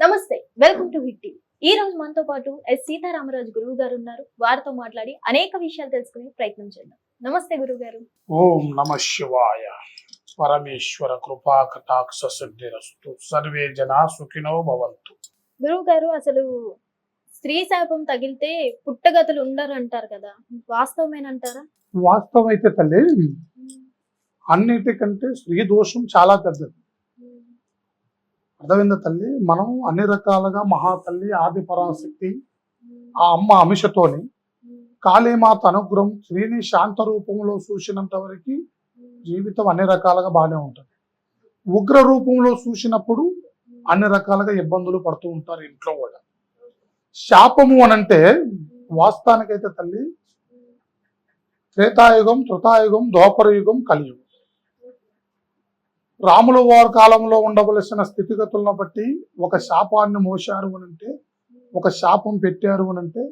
నమస్తే welcome to hit TV. ఈ రోజు మనతో పాటు ఎస్ సీతారామరాజు గురువు గారు ఉన్నారు. వారితో మాట్లాడి అనేక విషయాలు తెలుసుకునే ప్రయత్నం చేద్దాం. నమస్తే గురువు గారు. ఓం నమ శివాయ. పరమేశ్వర కృపా కటాక్ష సిద్ధిరస్తు. సర్వే జనా సుఖినో భవంతు. గురువు గారు అసలు స్త్రీ శాపం తగిలితే పుట్టగతులు ఉండరు అంటారు కదా. వాస్తవమేనంటారా? వాస్తవం అయితే తల్లి అన్నిటికంటే స్త్రీ దోషం చాలా పెద్దది. అర్థమైందా తల్లి? మనం అన్ని రకాలుగా మహాతల్లి ఆది పరాశక్తి ఆ అమ్మ అమిషతోని కాళీమాత అనుగ్రహం స్త్రీని శాంత రూపంలో చూసినంత వరకు జీవితం అన్ని రకాలుగా బాగానే ఉంటుంది. ఉగ్ర రూపంలో చూసినప్పుడు అన్ని రకాలుగా ఇబ్బందులు పడుతూ ఉంటారు ఇంట్లో కూడా శాపము అనంటే వాస్తవానికైతే తల్లి త్రేతాయుగం తృతాయుగం ద్వాపరయుగం కలియుగం. రాముల వారి కాలంలో ఉండవలసిన స్థితిగతులను బట్టి ఒక శాపాన్ని మోశారు అనంటే ఒక శాపం పెట్టారు అనంటే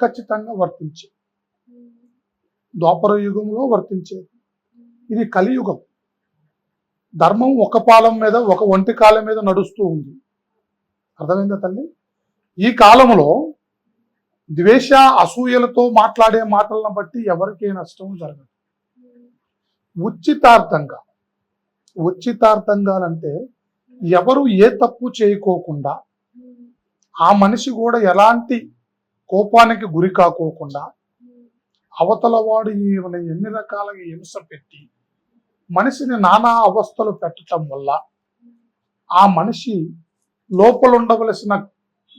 ఖచ్చితంగా వర్తించే. ద్వాపర యుగంలో వర్తించేది ఇది కలియుగం. ధర్మం ఒక పాలం మీద ఒక ఒంటి కాలం మీద నడుస్తూ ఉంది. అర్థమైందా తల్లి? ఈ కాలంలో ద్వేష అసూయలతో మాట్లాడే మాటలను బట్టి ఎవరికీ నష్టం జరగదు. ఉచితార్థంగా వచ్చితార్థంగా అంటే ఎవరు ఏ తప్పు చేయకోకుండా ఆ మనిషి కూడా ఎలాంటి కోపానికి గురి కాకోకుండా అవతల వాడు ఈమెను ఎన్ని రకాలుగా హింస పెట్టి మనిషిని నానా అవస్థలు పెట్టడం వల్ల ఆ మనిషి లోపల ఉండవలసిన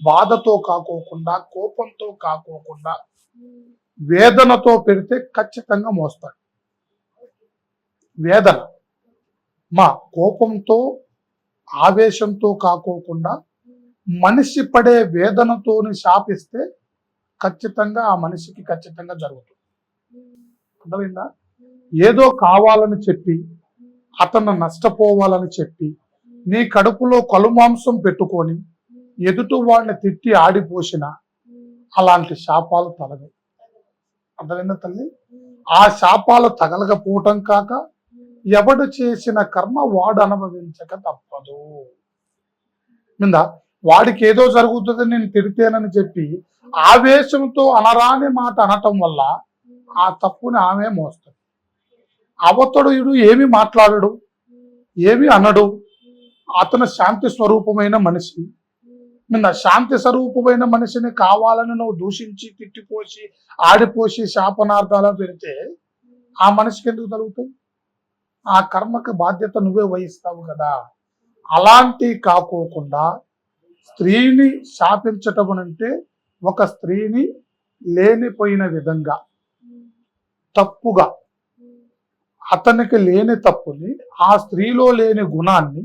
బాధతో కాకోకుండా కోపంతో కాకోకుండా వేదనతో పెడితే ఖచ్చితంగా మోస్తాడు. వేదన. మా కోపంతో ఆవేశంతో కాకోకుండా మనిషి పడే వేదనతోని శాపిస్తే ఖచ్చితంగా ఆ మనిషికి ఖచ్చితంగా జరుగుతుంది. అర్థమైందా? ఏదో కావాలని చెప్పి అతను నష్టపోవాలని చెప్పి నీ కడుపులో కలుమాంసం పెట్టుకొని ఎదుటి వాడిని తిట్టి ఆడిపోసిన అలాంటి శాపాలు తలగవు అర్థమైందా తల్లి? ఆ శాపాలు తగలకపోవటం కాక ఎవడు చేసిన కర్మ వాడు అనుభవించక తప్పదు. మిందా వాడికి ఏదో జరుగుతుంది నేను తిడితేనని చెప్పి ఆవేశంతో అనరాని మాట అనటం వల్ల ఆ తప్పుని ఆమె మోస్తుంది. అవతడు ఏమి మాట్లాడడు ఏమి అనడు. అతను శాంతి స్వరూపమైన మనిషి. నిన్న శాంతి స్వరూపమైన మనిషిని కావాలని నువ్వు దూషించి తిట్టిపోసి ఆడిపోసి శాపనార్థాలు పెడితే ఆ మనిషికి ఎందుకు తరుగుతాయి ఆ కర్మకి బాధ్యత నువ్వే వహిస్తావు కదా. అలాంటి కాకోకుండా స్త్రీని శాపించటం అంటే ఒక స్త్రీని లేనిపోయిన విధంగా తప్పుగా అతనికి లేని తప్పుని ఆ స్త్రీలో లేని గుణాన్ని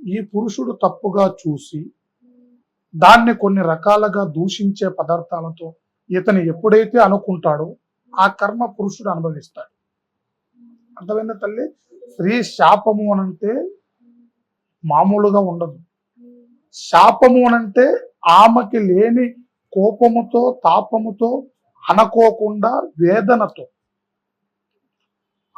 ఈ పురుషుడు తప్పుగా చూసి దాన్ని కొన్ని రకాలుగా దూషించే పదార్థాలతో ఇతను ఎప్పుడైతే అనుకుంటాడో ఆ కర్మ పురుషుడు అనుభవిస్తాడు. అర్థమైందా తల్లి? స్త్రీ శాపము అనంటే మామూలుగా ఉండదు. శాపము అనంటే ఆమెకి లేని కోపముతో తాపముతో అనకోకుండా వేదనతో.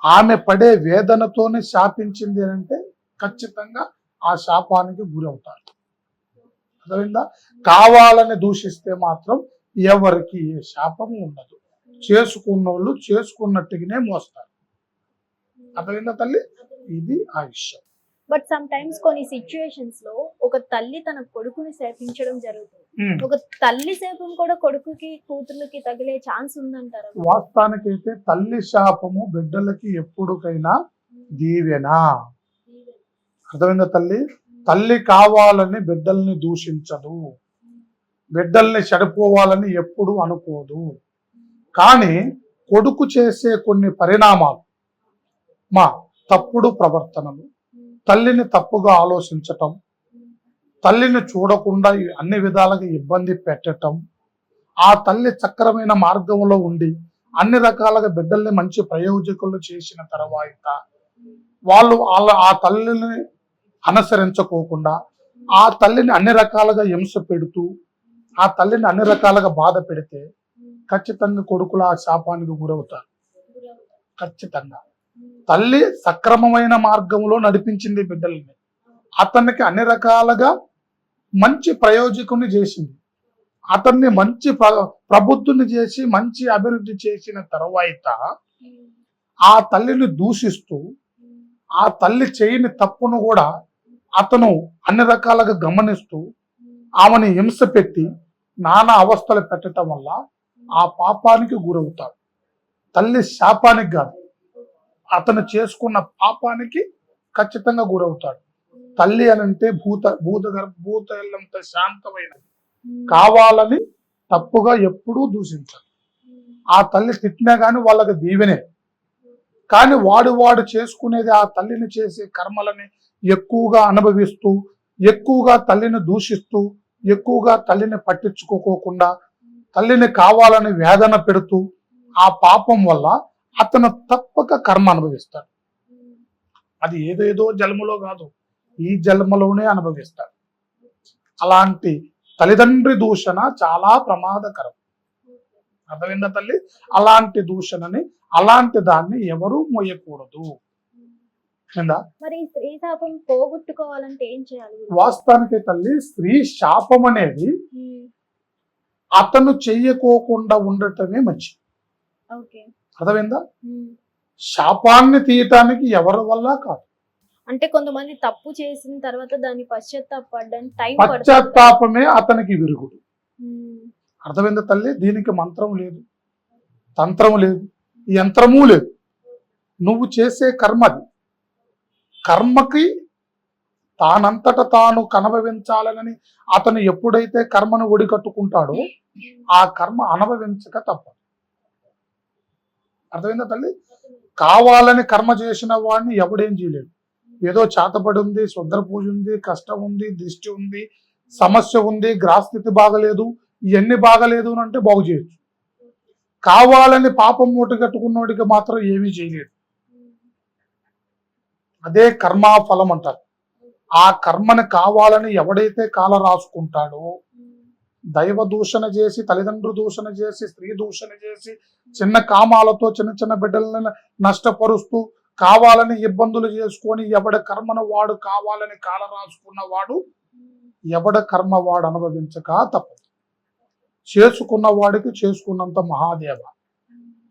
ఆమె పడే వేదనతోనే శాపించింది అని అంటే ఖచ్చితంగా ఆ శాపానికి గురవుతారు. అర్థమైందా? కావాలని దూషిస్తే మాత్రం ఎవరికి ఏ శాపము ఉండదు. చేసుకున్న వాళ్ళు చేసుకున్నట్టుగానే మోస్తారు. అర్థమైందా తల్లి? ఇది ఆ విషయం. బట్ సమ్ టైమ్స్ కొన్ని సిచ్యుయేషన్స్లో ఒక తల్లి తన కొడుకుని శాపించడం జరుగుతుంది. ఉమ్. ఒక తల్లి శాపం కూడా కొడుకుకి కూతుర్లకి తగిలే ఛాన్స్ ఉందంటారా? వాస్తవానికైతే తల్లి శాపము బిడ్డలకి ఎప్పుడుకైనా దీవెన? అర్థమైందా తల్లి? తల్లి కావాలని బిడ్డల్ని దూషించదు. బిడ్డల్ని చెడిపోవాలని ఎప్పుడు అనుకోదు. కానీ కొడుకు చేసే కొన్ని పరిణామాలు మా తప్పుడు ప్రవర్తనలు తల్లిని తప్పుగా ఆలోచించటం తల్లిని చూడకుండా అన్ని విధాలుగా ఇబ్బంది పెట్టటం ఆ తల్లి చక్రమైన మార్గంలో ఉండి అన్ని రకాలుగా బిడ్డల్ని మంచి ప్రయోజకులు చేసిన తర్వాత వాళ్ళు వాళ్ళ ఆ తల్లిని అనుసరించకోకుండా ఆ తల్లిని అన్ని రకాలుగా హింస పెడుతూ ఆ తల్లిని అన్ని రకాలుగా బాధ పెడితే ఖచ్చితంగా కొడుకులు ఆ శాపానికి గురవుతారు. ఖచ్చితంగా. తల్లి సక్రమమైన మార్గంలో నడిపించింది బిడ్డల్ని. అతనికి అన్ని రకాలుగా మంచి ప్రయోజకుని చేసింది. అతన్ని మంచి ప్ర- ప్రబుద్ధుని చేసి మంచి అభివృద్ధి చేసిన తర్వాత ఆ తల్లిని దూషిస్తూ ఆ తల్లి చేయని తప్పును కూడా అతను అన్ని రకాలుగా గమనిస్తూ ఆమెను హింస పెట్టి నానా అవస్థలు పెట్టడం వల్ల ఆ పాపానికి గురవుతాడు. తల్లి శాపానికి కాదు అతను చేసుకున్న పాపానికి ఖచ్చితంగా గురవుతాడు. తల్లి అని అంటే భూత భూత గర్భ భూత ఎల్లంత శాంతమైనది కావాలని తప్పుగా ఎప్పుడూ దూషించాలి ఆ తల్లి తిట్టినా కానీ వాళ్ళకి దీవెనే. కానీ వాడు వాడు చేసుకునేది ఆ తల్లిని చేసే కర్మలని ఎక్కువగా అనుభవిస్తూ ఎక్కువగా తల్లిని దూషిస్తూ ఎక్కువగా తల్లిని పట్టించుకోకోకుండా తల్లిని కావాలని వేదన పెడుతూ ఆ పాపం వల్ల అతను తప్పక కర్మ అనుభవిస్తాడు. అది ఏదేదో జన్మలో కాదు ఈ జన్మలోనే అనుభవిస్తాడు. అలాంటి తల్లిదండ్రి దూషణ చాలా ప్రమాదకరం. అర్థమైందా తల్లి? అలాంటి దూషణని అలాంటి దాన్ని ఎవరూ మోయకూడదు? వాస్తవానికి తల్లి స్త్రీ శాపం అనేది అతను చెయ్యకోకుండా ఉండటమే మంచిది. అర్థమైందా. శాపాన్ని తీయటానికి ఎవరి వల్ల కాదు. అంటే కొంతమంది తప్పు చేసిన తర్వాత దాన్ని పశ్చాత్తాపడడానికి టైం పశ్చాత్తాపమే అతనికి విరుగుడు. అర్థమైందా తల్లి? దీనికి మంత్రం లేదు. తంత్రం లేదు. యంత్రము లేదు. నువ్వు చేసే కర్మ అది. కర్మకి తానంతట తాను కనభవించాలని అతను ఎప్పుడైతే కర్మను ఒడికట్టుకుంటాడో ఆ కర్మ అనుభవించక తప్పదు. అర్థమైందా తల్లి? కావాలని కర్మ చేసిన వాడిని ఎవడేం చేయలేడు. ఏదో చేతపడి ఉంది శుద్ర పూజ ఉంది కష్టం ఉంది దృష్టి ఉంది సమస్య ఉంది గ్రాస్థితి బాగలేదు ఇవన్నీ బాగలేదు అని అంటే బాగు చేయొచ్చు. కావాలని పాపం మూట కట్టుకున్నోడికి మాత్రం ఏమీ చేయలేడు అదే కర్మ ఫలం అంటారు. ఆ కర్మని కావాలని ఎవడైతే కాల రాసుకుంటాడో దైవ దూషణ చేసి తల్లిదండ్రులు దూషణ చేసి స్త్రీ దూషణ చేసి చిన్న కామాలతో చిన్న చిన్న బిడ్డలను నష్టపరుస్తూ కావాలని ఇబ్బందులు చేసుకొని ఎవడ కర్మను వాడు కావాలని కాల రాసుకున్న వాడు ఎవడ కర్మ వాడు అనుభవించక తప్పదు. చేసుకున్న వాడికి చేసుకున్నంత మహాదేవ.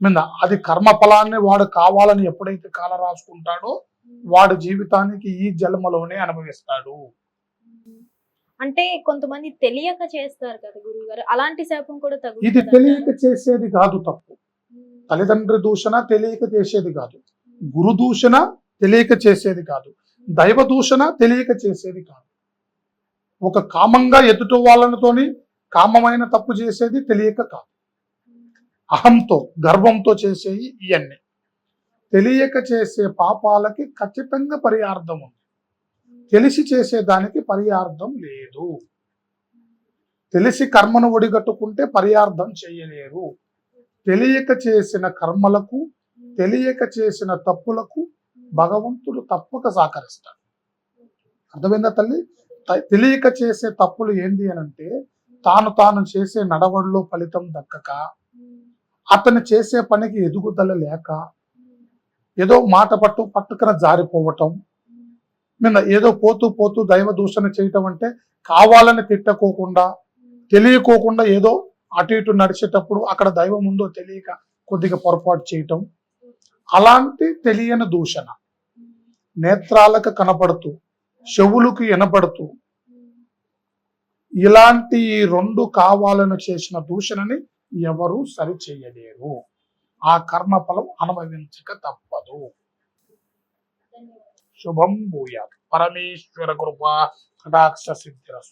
మీద అది కర్మ ఫలాన్ని వాడు కావాలని ఎప్పుడైతే కాల రాసుకుంటాడో వాడి జీవితానికి ఈ జన్మలోనే అనుభవిస్తాడు. అంటే కొంతమంది తెలియక చేస్తారు కదా గురువు గారు అలాంటి శాపం కూడా ఇది తగ్గుతుంది తెలియక చేసేది కాదు తప్పు. తల్లిదండ్రి దూషణ తెలియక చేసేది కాదు. గురు దూషణ తెలియక చేసేది కాదు. దైవ దూషణ తెలియక చేసేది కాదు. ఒక కామంగా ఎదుటి వాళ్ళతోని కామమైన తప్పు చేసేది తెలియక కాదు. అహంతో గర్వంతో చేసేవి ఇవన్నీ తెలియక చేసే పాపాలకి ఖచ్చితంగా పరిహార్థం ఉంది. తెలిసి చేసేదానికి దానికి లేదు. తెలిసి కర్మను ఒడిగట్టుకుంటే పరిహార్థం చేయలేరు. తెలియక చేసిన కర్మలకు తెలియక చేసిన తప్పులకు భగవంతుడు తప్పక సహకరిస్తాడు. అర్థమైందా తల్లి? తెలియక చేసే తప్పులు ఏంది అని అంటే తాను తాను చేసే నడవడిలో ఫలితం దక్కక అతను చేసే పనికి ఎదుగుదల లేక ఏదో మాట పట్టు పట్టుకున జారిపోవటం నిన్న ఏదో పోతూ పోతూ దైవ దూషణ చేయటం అంటే కావాలని తిట్టకోకుండా తెలియకోకుండా ఏదో అటు ఇటు నడిచేటప్పుడు అక్కడ దైవం ఉందో తెలియక కొద్దిగా పొరపాటు చేయటం. అలాంటి తెలియని దూషణ నేత్రాలకు కనపడుతూ చెవులకు వినపడుతూ ఇలాంటి రెండు కావాలని చేసిన దూషణని ఎవరు సరి చేయలేరు ఆ కర్మఫలం అనుభవించక తప్పదు. శుభం భూయాత్. పరమేశ్వర కృప కటాక్ష సిద్ధిరస్తు.